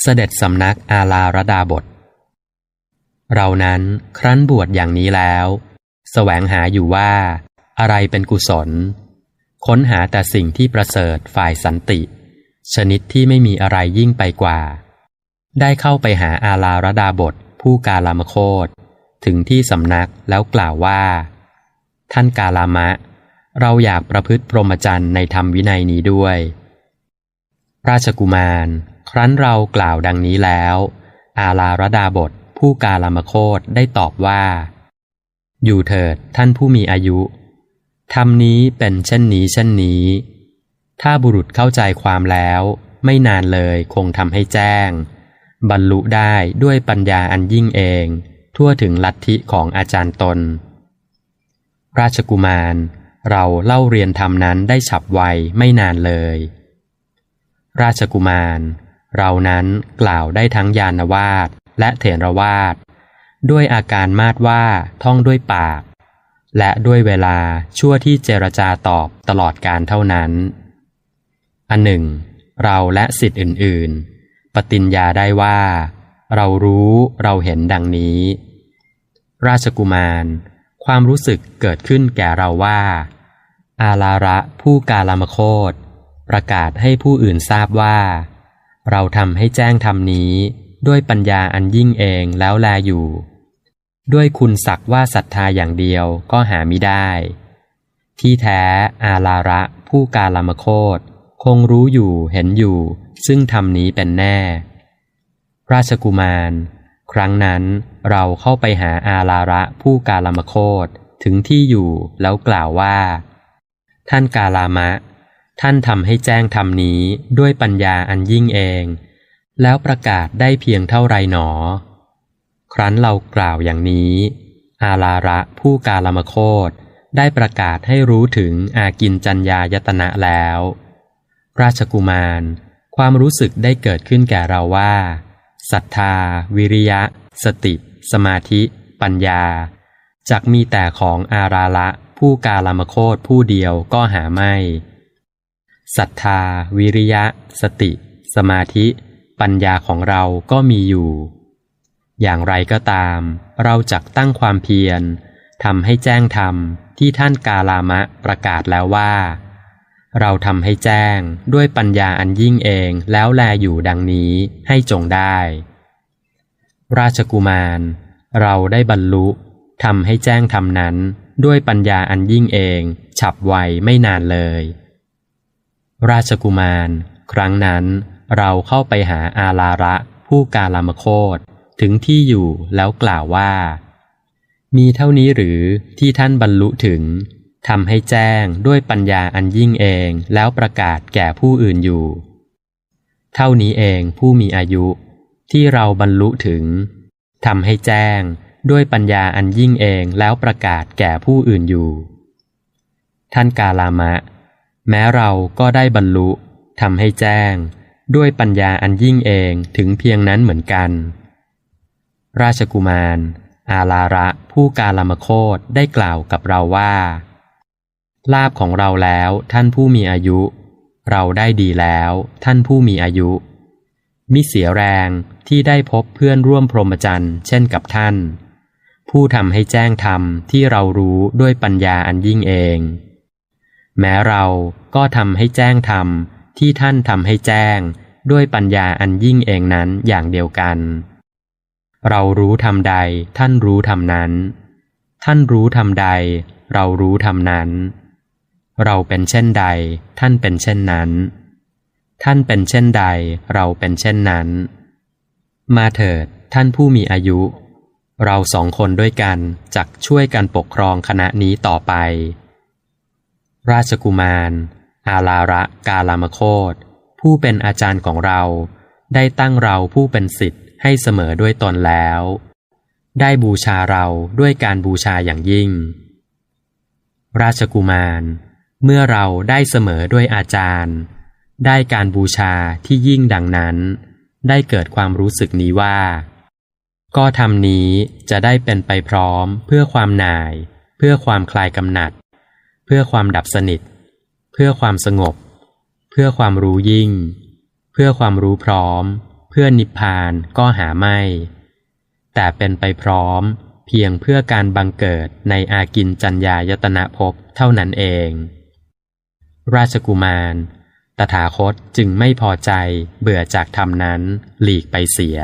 เสด็จสำนักอาลาระดาบท เรานั้นครั้นบวชอย่างนี้แล้วแสวงหาอยู่ว่า อะไรเป็นกุศล ค้นหาแต่สิ่งที่ประเสริฐฝ่ายสันติ ชนิดที่ไม่มีอะไรยิ่งไปกว่า ได้เข้าไปหาอาลาระดาบท ผู้กาลามโคตถึงที่สำนักแล้วกล่าวว่า ท่านกาลามะ เราอยากประพฤติพรหมจรรย์ในธรรมวินัยนี้ด้วย ราชกุมาร ครั้นเรากล่าวดังนี้แล้ว อาลาระดาบทผู้กาลามโคตได้ตอบว่า อยู่เถิดท่านผู้มีอายุธรรมนี้เป็นเช่นนี้เช่นนี้ ถ้าบุรุษเข้าใจความแล้ว ไม่นานเลยคงทำให้แจ้ง บรรลุได้ด้วยปัญญาอันยิ่งเอง ทั่วถึงลัทธิของอาจารย์ตน ราชกุมาร เราเล่าเรียนธรรมนั้นได้ฉับไวไม่นานเลย ราชกุมาร เรานั้นกล่าวได้ทั้งยานวาดและเถรวาดด้วยอาการมาดว่าท่องด้วยปาก และด้วยเวลาชั่วที่เจรจาตอบตลอดการเท่านั้น อันหนึ่ง เราและสิทธิ์อื่น ๆ ปฏิญญาได้ว่า เรารู้เราเห็นดังนี้ ราชกุมาร ความรู้สึกเกิดขึ้นแก่เราว่า อาลาระผู้กาลามโคตประกาศให้ผู้อื่นทราบว่า เราทำให้แจ้งธรรมนี้ด้วยปัญญาอันยิ่งเองแล้วแลอยู่ ด้วยคุณศักว่าศรัทธาอย่างเดียวก็หาไม่ได้ ที่แท้อาลาระผู้กาลามโคตคงรู้อยู่เห็นอยู่ ซึ่งธรรมนี้เป็นแน่ ราชกุมาร ครั้งนั้นเราเข้าไปหาอาลาระผู้กาลามโคตถึงที่อยู่แล้วกล่าวว่า ท่านกาลามะ ท่านทำให้แจ้งธรรมนี้ด้วยปัญญาอันยิ่งเอง แล้วประกาศได้เพียงเท่าไรหนอ ครั้นเรากล่าวอย่างนี้ อาลาระผู้กาลามโคตได้ประกาศให้รู้ถึงอากินจัญญายตนะแล้ว ราชกุมาร ความรู้สึกได้เกิดขึ้นแก่เราว่าศรัทธา วิริยะ สติ สมาธิ ปัญญาจักมีแต่ของอาราละผู้กาลามโคตผู้เดียวก็หาไม่ ศรัทธา วิริยะ สติ สมาธิ ปัญญาของเราก็มีอยู่ อย่างไรก็ตาม เราจักตั้งความเพียรทำให้แจ้งธรรมที่ท่านกาลามะประกาศแล้วว่า เราทำให้แจ้งด้วยปัญญาอันยิ่งเองแล้วแลอยู่ดังนี้ให้จงได้ ราชกุมาร เราได้บรรลุทำให้แจ้งธรรมนั้นด้วยปัญญาอันยิ่งเอง ฉับไวไม่นานเลย ราชกุมาร ครั้งนั้นเราเข้าไปหาอาลาระผู้กาลามโคตถึงที่อยู่แล้วกล่าวว่า มีเท่านี้หรือที่ท่านบรรลุถึงทำให้แจ้งด้วยปัญญาอันยิ่งเองแล้วประกาศแก่ผู้อื่นอยู่ เท่านี้เองผู้มีอายุ ที่เราบรรลุถึงทำให้แจ้งด้วยปัญญาอันยิ่งเองแล้วประกาศแก่ผู้อื่นอยู่ ท่านกาลามะ แม้เราก็ได้บรรลุทำให้แจ้ง ด้วยปัญญาอันยิ่งเองถึงเพียงนั้นเหมือนกัน ราชกุมาร อาลาระผู้กาลามโคตได้กล่าวกับเราว่า ลาบของเราแล้วท่านผู้มีอายุ เราได้ดีแล้วท่านผู้มีอายุ มิเสียแรงที่ได้พบเพื่อนร่วมพรหมจรรย์เช่นกับท่าน ผู้ทำให้แจ้งธรรมที่เรารู้ด้วยปัญญาอันยิ่งเอง แม้เราก็ทำให้แจ้งธรรมที่ท่านทำให้แจ้ง ด้วยปัญญาอันยิ่งเองนั้นอย่างเดียวกัน เรารู้ทำใดท่านรู้ทำนั้น ท่านรู้ทำใด เรารู้ทำนั้น เราเป็นเช่นใด ท่านเป็นเช่นนั้น ท่านเป็นเช่นใด เราเป็นเช่นนั้น มาเถิดท่านผู้มีอายุ เราสองคนด้วยกันจักช่วยกันปกครองคณะนี้ต่อไป ราชกุมาร อาลาระกาลามโคตผู้เป็นอาจารย์ของเรา ได้ตั้งเราผู้เป็นสิทธิ์ให้เสมอด้วยตนแล้ว ได้บูชาเราด้วยการบูชาอย่างยิ่ง ราชกุมาร เมื่อเราได้เสมอด้วยอาจารย์ ได้การบูชาที่ยิ่งดังนั้น ได้เกิดความรู้สึกนี้ว่า ก็ทำนี้จะได้เป็นไปพร้อมเพื่อความหน่าย เพื่อความคลายกำหนัด เพื่อความดับสนิท เพื่อความสงบ เพื่อความรู้ยิ่ง เพื่อความรู้พร้อม เพื่อนิพพานก็หาไม่ แต่เป็นไปพร้อม เพียงเพื่อการบังเกิดในอากินจัญญายตนะภพเท่านั้นเอง ราชกุมาร ตถาคตจึงไม่พอใจเบื่อจากธรรมนั้นหลีกไปเสีย